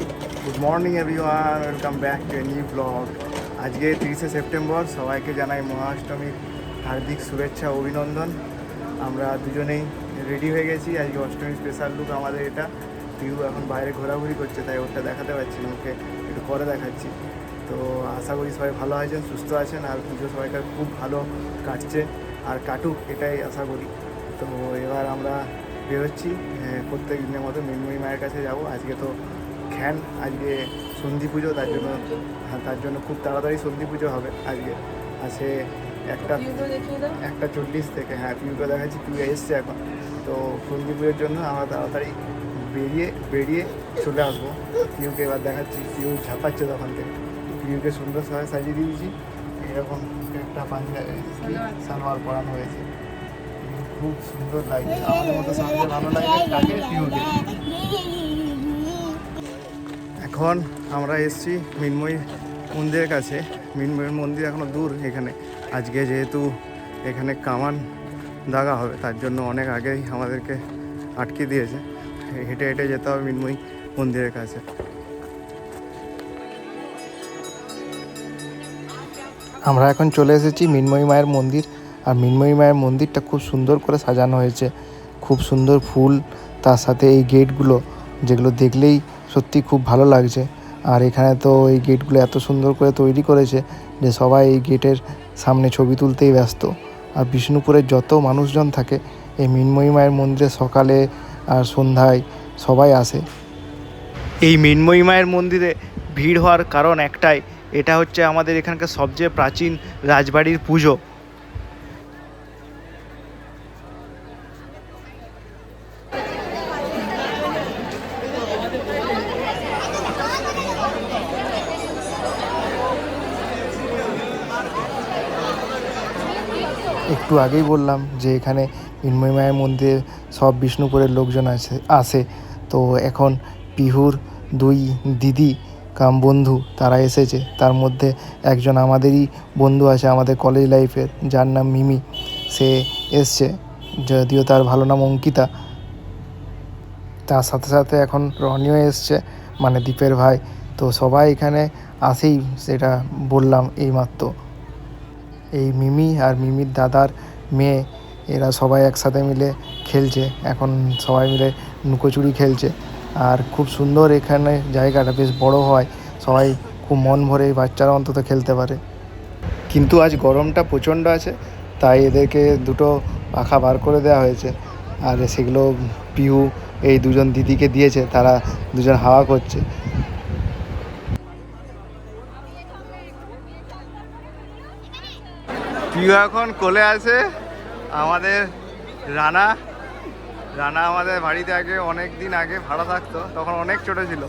Good morning everyone welcome back to a new blog আজকে তিরিশে September. সবাইকে জানাই মহাষ্টমীর হার্দিক শুভেচ্ছা অভিনন্দন। আমরা দুজনেই রেডি হয়ে গেছি। আজকে অষ্টমী স্পেশাল লুক আমাদের এটা। পিউ এখন বাইরে ঘোরাঘুরি করছে তাই ওটা দেখাতে পারছি না। ওকে একটু পরে দেখাচ্ছি। তো আশা করি সবাই ভালো আছেন সুস্থ আছেন আর পুজো সবাইকার খুব ভালো কাটছে আর কাটুক এটাই আশা করি। তো এবার আমরা বেরোচ্ছি। আহ, প্রত্যেক দিনের মতো মৃন্ময়ী মায়ের কাছে যাব। আজকে তো খ্যান আজকে সন্ধি পুজো তার জন্য হ্যাঁ তার জন্য খুব তাড়াতাড়ি সন্ধি পুজো হবে আজকে। আছে একটা একটা চল্লিশ থেকে হ্যাঁ পিউকে দেখাচ্ছি পিউ এসছে এখন। তো সন্ধি পুজোর জন্য আমরা তাড়াতাড়ি বেরিয়ে বেরিয়ে চলে আসব। পিউকে এবার দেখাচ্ছি পিউ ঝাঁপাচ্ছে তখন থেকে। পিউকে সুন্দর সবাই সাজিয়ে দিয়েছি। এরকম একটা পাঞ্জাবি সালোয়ার। পরানো হয়েছে। খুব সুন্দর লাগছে। আমাদের মতো সবচেয়ে ভালো লাগে তাকে পিউকে এখন আমরা এসেছি মিনময়ী মন্দিরের কাছে। মিনময়ীর মন্দির এখনও দূর এখানে। আজকে যেহেতু এখানে কামান দাগা হবে, তার জন্য অনেক আগেই আমাদেরকে আটকে দিয়েছে। হেঁটে হেঁটে যেতে হবে মিনময়ী মন্দিরের কাছে। আমরা এখন চলে এসেছি মিনময়ী মায়ের মন্দির। আর মিনময়ী মায়ের মন্দিরটা খুব সুন্দর করে সাজানো হয়েছে। খুব সুন্দর ফুল, তার সাথে এই গেটগুলো, যেগুলো দেখলেই সত্যি খুব ভালো লাগছে। আর এখানে তো এই গেটগুলো এত সুন্দর করে তৈরি করেছে যে সবাই এই গেটের সামনে ছবি তুলতেই ব্যস্ত। আর বিষ্ণুপুরের যত মানুষজন থাকে, এই মিনময়ী মায়ের মন্দিরে সকালে আর সন্ধ্যায় সবাই আসে। এই মৃন্ময়ী মায়ের মন্দিরে ভিড় হওয়ার কারণ একটাই, এটা হচ্ছে আমাদের এখানকার সবচেয়ে প্রাচীন রাজবাড়ির পুজো। একটু আগেই বললাম যে এখানে মিন্ময় মন্দিরে সব বিষ্ণুপুরের লোকজন আছে, আসে। তো এখন পিহুর দুই দিদি, কাম বন্ধু, তারা এসেছে। তার মধ্যে একজন আমাদেরই বন্ধু আছে আমাদের কলেজ লাইফের যার নাম মিমি। সে এসছে, যদিও তার ভালো নাম অঙ্কিতা। তার সাথে সাথে এখন রনিও এসছে মানে দীপের ভাই। তো সবাই এখানে আসেই, সেটা বললাম এইমাত্র। এই মিমি আর মিমির দাদার মেয়ে, এরা সবাই একসাথে মিলে খেলছে। এখন সবাই মিলে লুকোচুরি খেলছে। আর খুব সুন্দর এখানে জায়গাটা, বেশ বড় হয়। সবাই খুব মন ভরে বাচ্চারা অন্তত খেলতে পারে। কিন্তু আজ গরমটা প্রচণ্ড আছে, তাই এদেরকে দুটো পাখা বার করে দেওয়া হয়েছে। আর সেগুলো পিহু এই দুজন দিদিকে দিয়েছে, তারা দুজন হাওয়া করছে। পিউ এখন কোলে আছে আমাদের রানা। রানা আমাদের বাড়িতে আগে অনেক দিন আগে ভাড়া থাকতো, তখন অনেক ছোট ছিল।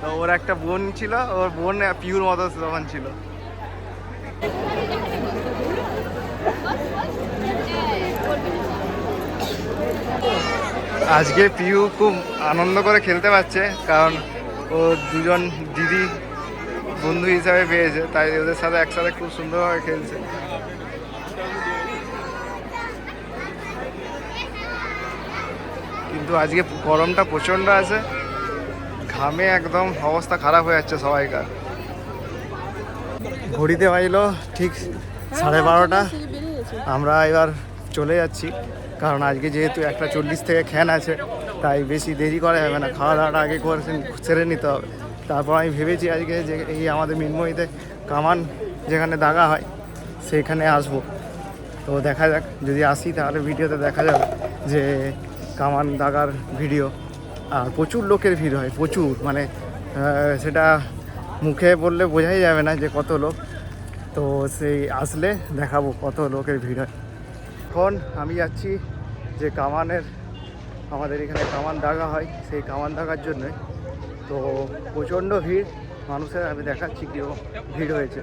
তো ওর একটা বোন ছিল, ওর বোন পিউর মতো তখন ছিল। আজকে পিউ খুব আনন্দ করে খেলতে পারছে, কারণ ও দুজন দিদি বন্ধু হিসাবে পেয়েছে, তাই ওদের সাথে একসাথে খুব সুন্দরভাবে খেলছে। কিন্তু আজকে গরমটা প্রচণ্ড আছে। ঘামে একদম অবস্থা খারাপ হয়ে যাচ্ছে সবাইকার। ঘড়িতে বাজলো ঠিক সাড়ে বারোটা। আমরা এবার চলে যাচ্ছি, কারণ আজকে যেহেতু একটা চল্লিশ থেকে খ্যান আছে, তাই বেশি দেরি করা যাবে না, খাওয়া দাওয়াটা আগে করে সেরে নিতে হবে। তারপর আমি ভেবেছি আজকে যে এই আমাদের মিনময়ীতে কামান যেখানে দাগা হয় সেইখানে আসব। তো দেখা যাক, যদি আসি তাহলে ভিডিওতে দেখা যাবে যে কামান দাগার ভিডিও। আর প্রচুর লোকের ভিড় হয়, প্রচুর। মানে সেটা মুখে বললে বোঝাই যাবে না যে কত লোক। তো সেই আসলে দেখাবো কত লোকের ভিড় হয়। এখন আমি যাচ্ছি যে কামানের, আমাদের এখানে কামান দাগা হয়, সেই কামান দাগার জন্যে। তো প্রচণ্ড ভিড়, মানুষের, আমি দেখাচ্ছি কেউ ভিড় হয়েছে।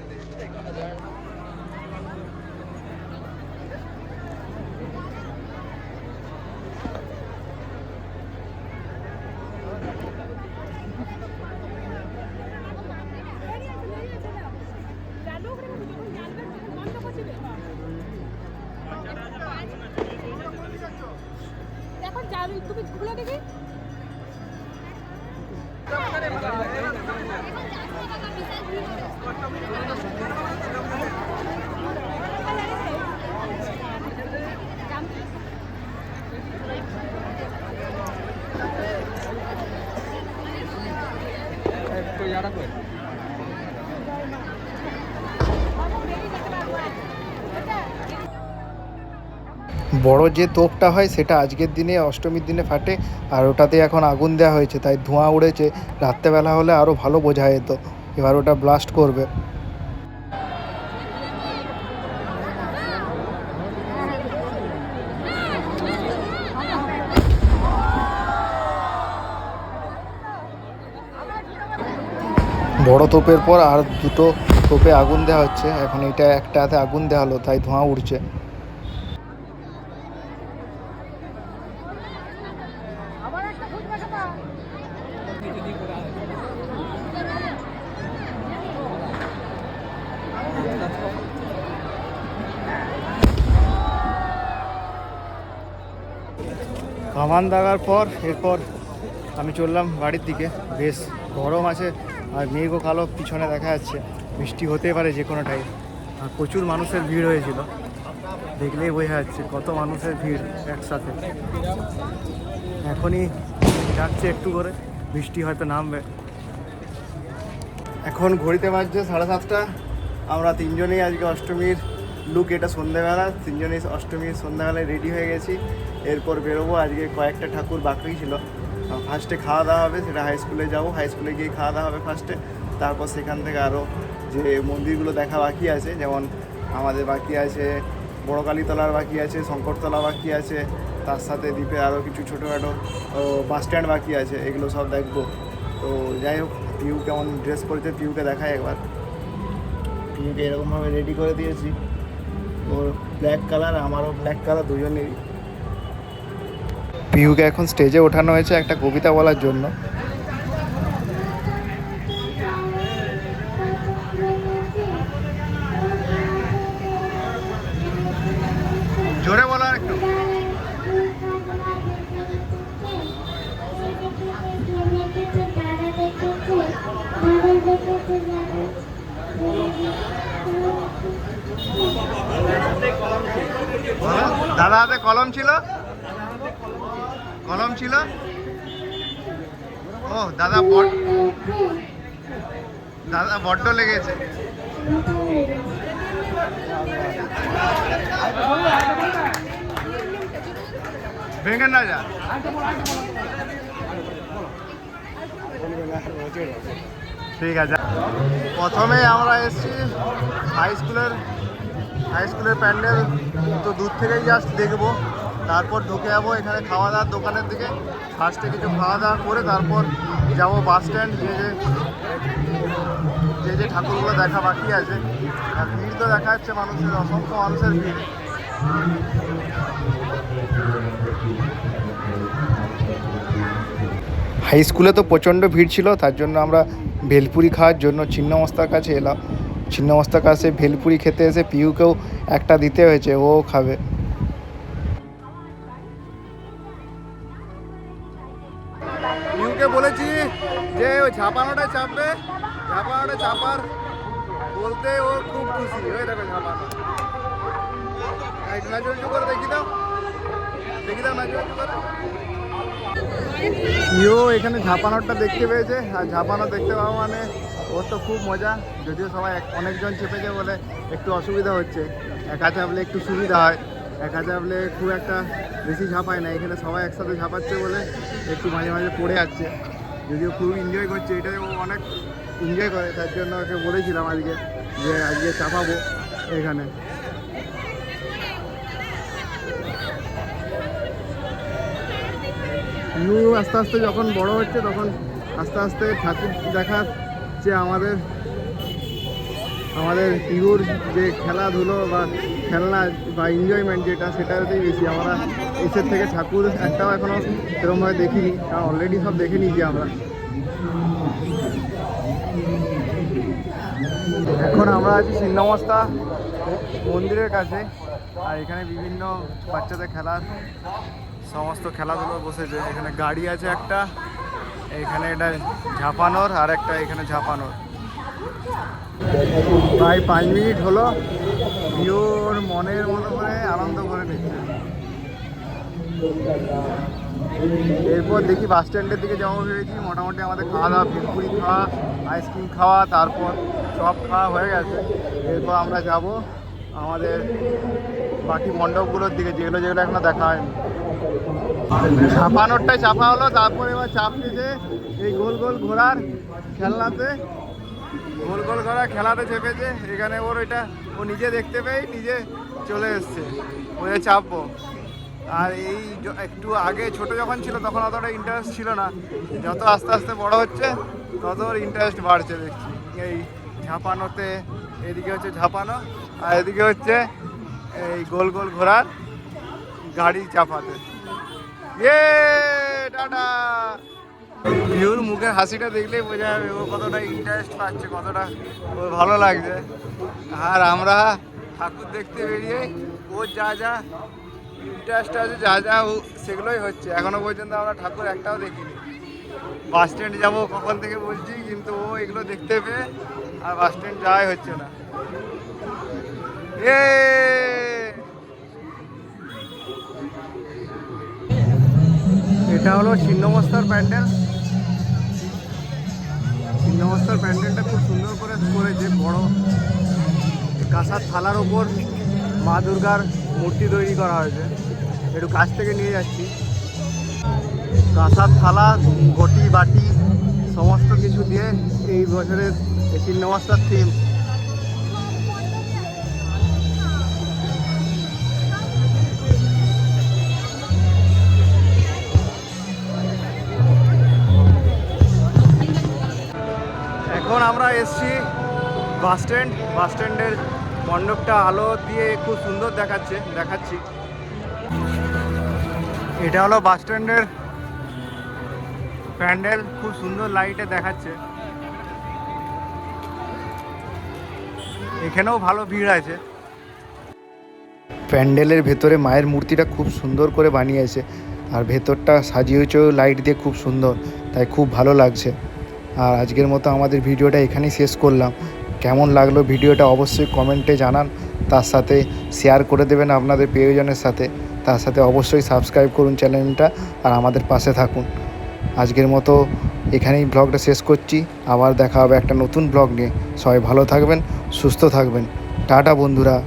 यार कोई বড় যে তোপটা হয় সেটা আজকের দিনে, অষ্টমীর দিনে ফাটে আর ওটাতে এখন আগুন দেওয়া হয়েছে, তাই ধোঁয়া উড়েছে। রাত্রেবেলা হলে আরও ভালো বোঝা যেত, এবার ওটা ব্লাস্ট করবে। বড় তোপের পর আর দুটো তোপে আগুন দেওয়া হচ্ছে, এখন এটা একটাতে আগুন দেওয়া হলো, তাই ধোঁয়া উঠছে কামান দাগার পর এরপর আমি চললাম বাড়ির দিকে। বেশ গরম আছে আর মেঘও কালো পিছনে দেখা যাচ্ছে। বৃষ্টি হতে পারে যে কোনো টাইম আর প্রচুর মানুষের ভিড় হয়েছিল। দেখলেই বোঝা যাচ্ছে কত মানুষের ভিড় একসাথে। এখনই যাচ্ছে একটু করে, বৃষ্টি হয়তো নামবে। এখন ঘড়িতে বাজছে সাড়ে সাতটা। আমরা তিনজনেই আজকে অষ্টমীর লুক, এটা সন্ধ্যেবেলা তিনজনেই অষ্টমীর সন্ধ্যাবেলায় রেডি হয়ে গেছি। এরপর বেরোবো, আজকে কয়েকটা ঠাকুর বাকি ছিল। ফার্স্টে খাওয়া দাওয়া হবে, সেটা হাই স্কুলে যাব। হাই স্কুলে গিয়ে খাওয়া দাওয়া হবে ফার্স্টে তারপর সেখান থেকে আরও যে মন্দিরগুলো দেখা বাকি আছে, যেমন আমাদের বাকি আছে বড় কালীতলার বাকি আছে, শঙ্করতলা বাকি আছে, তার সাথে দ্বীপে আরও কিছু ছোটোখাটো বাস স্ট্যান্ড বাকি আছে, এগুলো সব দেখব। তো যাই হোক, পিউ কেমন ড্রেস পরেছে, পিউকে দেখাই একবার। পিউকে এরকমভাবে রেডি করে দিয়েছি। ওর ব্ল্যাক কালার আমারও ব্ল্যাক কালার দুজনেরই। পিহুকে এখন স্টেজে ওঠানো হয়েছে একটা কবিতা বলার জন্য। দাদা হাতে কলম ছিল? কলম ছিল? ও, দাদা দাদা বড্ড লেগেছে। ভেঙে না যা। ঠিক আছে। প্রথমে আমরা এসেছি হাই স্কুলের হাই স্কুলের প্যান্ডেল, তো দূর থেকেই জাস্ট দেখব। তারপর ঢুকে যাব এখানে খাওয়া দাওয়ার দোকানের দিকে। ফার্স্টে কিছু খাওয়া দাওয়া করে তারপর যাব বাস স্ট্যান্ড যে যে যে যে ঠাকুরগুলো দেখা বাকি আছে। আর ভিড় তো দেখা যাচ্ছে মানুষের, অসংখ্য মানুষের ভিড়। হাই স্কুলে তো প্রচণ্ড ভিড় ছিল, তার জন্য আমরা ভেলপুরি খাওয়ার জন্য ছিন্নমস্তার কাছে এলাম। ছিন্নমস্তার কাছে ভেলপুরি খেতে এসে পিউকেও একটা দিতে হয়েছে, ও খাবে। ইউকে বলেছি যে, ওই ঝাপানোটা চাপবে, ঝাপানোটা চাপার বলতে ও খুব খুশি। হয়ে দেখো ঝাপানো। নাচু করে দেখি দাও। দেখি দাও ইও এখানে ঝাপানোরটা দেখতে পেয়েছে, আর ঝাপানো দেখতে পাওয়া মানে ওর তো খুব মজা, যদিও সবাই অনেকজন চেপেছে বলে একটু অসুবিধা হচ্ছে। একা চাপলে একটু সুবিধা হয়, একা চাপলে খুব একটা বেশি ঝাঁপায় না। এখানে সবাই একসাথে ঝাঁপাচ্ছে বলে একটু মাঝে মাঝে পড়ে যাচ্ছে। যদিও খুব এনজয় করছে, এটাই ও অনেক এনজয় করে, তার জন্য ওকে বলেছিলাম আজকে যে আজকে চাপাবো এখানে। ইউ আস্তে আস্তে যখন বড় হচ্ছে, তখন আস্তে আস্তে ঠাকুর দেখার যে আমাদের আমাদের ইউর যে খেলাধুলো বা খেলনা বা এনজয়মেন্ট যেটা, সেটাতেই বেশি আমরা এসের থেকে ঠাকুর একটাও এখনও সেরকমভাবে দেখিনি কারণ অলরেডি সব দেখে নিয়েছি আমরা। এখন আমরা আছি ছিন্নমস্তা মন্দিরের কাছে, আর এখানে বিভিন্ন বাচ্চাদের খেলার সমস্ত খেলাধুলো বসেছে। এখানে গাড়ি আছে একটা এখানে এটা ঝাঁপানোর আর একটা এখানে ঝাঁপানোর। প্রায় পাঁচ মিনিট হলো ভিওর মনের মতো করে আনন্দ করে নিচ্ছে। এরপর দেখি বাস স্ট্যান্ডের দিকে যাব ভেবেছি, মোটামুটি আমাদের খাওয়া দাওয়া ভেলপুরি খাওয়া, আইসক্রিম খাওয়া, তারপর চপ খাওয়া হয়ে গেছে। এরপর আমরা যাব আমাদের বাকি মণ্ডপগুলোর দিকে, যেগুলো যেগুলো এখনও দেখা হয়নি। চাপানোরটাই চাপা হলো, তারপর এবার চাপ নিতে এই গোল গোল ঘোরার খেলনাতে। গোল গোল ঘোড়া খেলাতে চেপেছে এখানে ওর এটা, ও নিজে দেখতে পেয়ে নিজে চলে এসছে ওয়ে চাপবো। আর এই একটু আগে ছোট যখন ছিল, তখন অতটা ইন্টারেস্ট ছিল না। যত আস্তে আস্তে বড় হচ্ছে, তত ওর ইন্টারেস্ট বাড়ছে দেখছি। এই ঝাঁপানোতে, এদিকে হচ্ছে ঝাঁপানো, আর এদিকে হচ্ছে এই গোল গোল ঘোরার গাড়ি চাপাতে। ইয়ে টাটা। ভিউর মুখের হাসিটা দেখলেই বোঝা যাবে ও কতটা ইন্টারেস্ট পাচ্ছে, কতটা ওর ভালো লাগছে। আর আমরা ঠাকুর দেখতে বেরিয়ে ওর যা যা ইন্টারেস্ট আছে, যা যা সেগুলোই হচ্ছে। এখনও পর্যন্ত আমরা ঠাকুর একটাও দেখিনি। বাস স্ট্যান্ড যাব কখন থেকে বলছি, কিন্তু ও এগুলো দেখতে পেয়ে আর বাস স্ট্যান্ড যাওয়াই হচ্ছে না। এ এটা হলো ছিন্নমস্তার প্যান্ডেল। ছিন্নমস্তার প্যান্ডেলটা খুব সুন্দর করে করেছে বড় কাঁসার থালার ওপর মা দুর্গার মূর্তি তৈরি করা হয়েছে। একটু কাছ থেকে নিয়ে যাচ্ছি। কাঁসার থালা, ঘটি, বাটি, সমস্ত কিছু দিয়ে এই বছরের ছিন্নমস্তার থিম এখন আমরা এসছি বাস স্ট্যান্ড। বাস স্ট্যান্ডের মণ্ডপটা আলো দিয়ে খুব সুন্দর দেখাচ্ছে, দেখাচ্ছি। এটা হলো বাস স্ট্যান্ডের প্যান্ডেল, খুব সুন্দর লাইটে দেখাচ্ছে। এখানেও ভালো ভিড় আছে। প্যান্ডেলের ভেতরে মায়ের মূর্তিটা খুব সুন্দর করে বানিয়েছে। আর ভেতরটা সাজিয়েছে লাইট দিয়ে খুব সুন্দর, তাই খুব ভালো লাগছে। আর আজকের মতো আমাদের ভিডিওটা এখানেই শেষ করলাম। কেমন লাগল ভিডিওটা অবশ্যই কমেন্টে জানান। তার সাথে শেয়ার করে দেবেন আপনাদের প্রিয়জনের সাথে। তার সাথে অবশ্যই সাবস্ক্রাইব করুন চ্যানেলটা আর আমাদের পাশে থাকুন। আজকের মতো এখানেই ব্লগটা শেষ করছি। আবার দেখা হবে একটা নতুন ব্লগ নিয়ে। সবাই ভালো থাকবেন, সুস্থ থাকবেন। টাটা বন্ধুরা।